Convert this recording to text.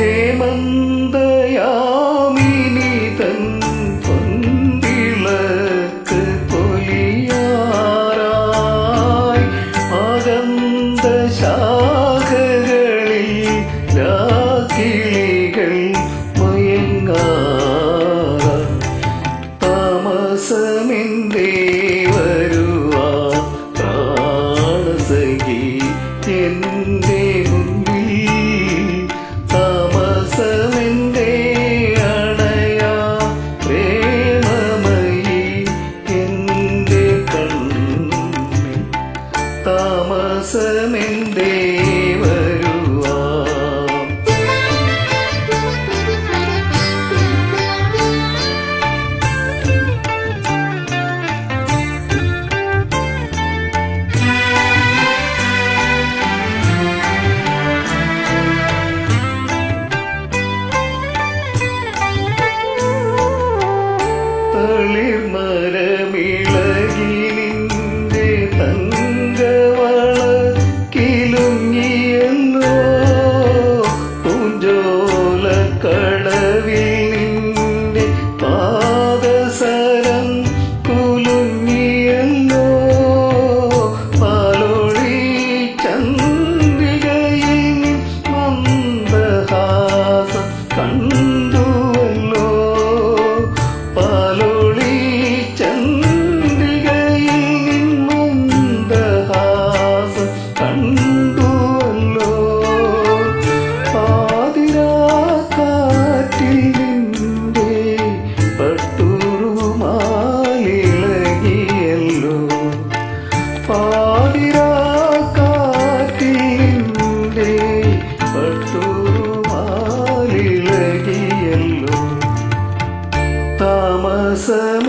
ഹേമന്തയാമിനി തൻ പൊന്തിളക്ക് പൊലിയാറായി അകന്ത ശാഖകളിൽ രാക്കിളികൾ മയങ്ങാറ താമസമിന്റെ എന്റെ താമസമെന്തേ coração.